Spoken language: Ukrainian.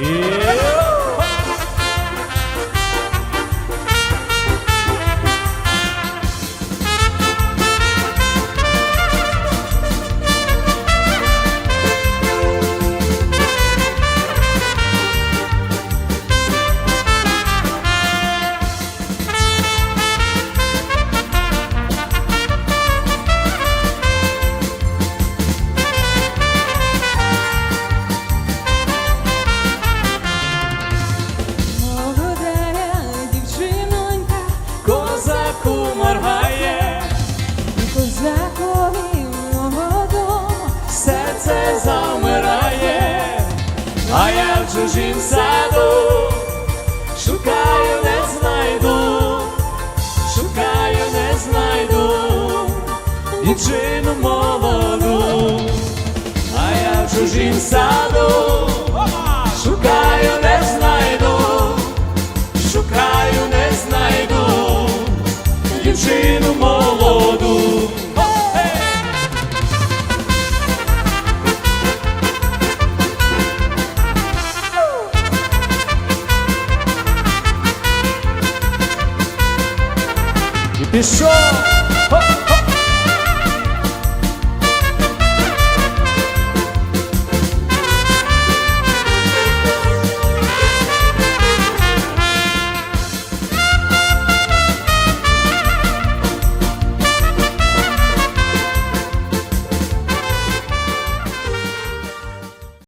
耶！Я в чужім саду? Шукаю, не знайду, шукаю, не знайду. Дівчину молоду, а я в чужім саду de pichou.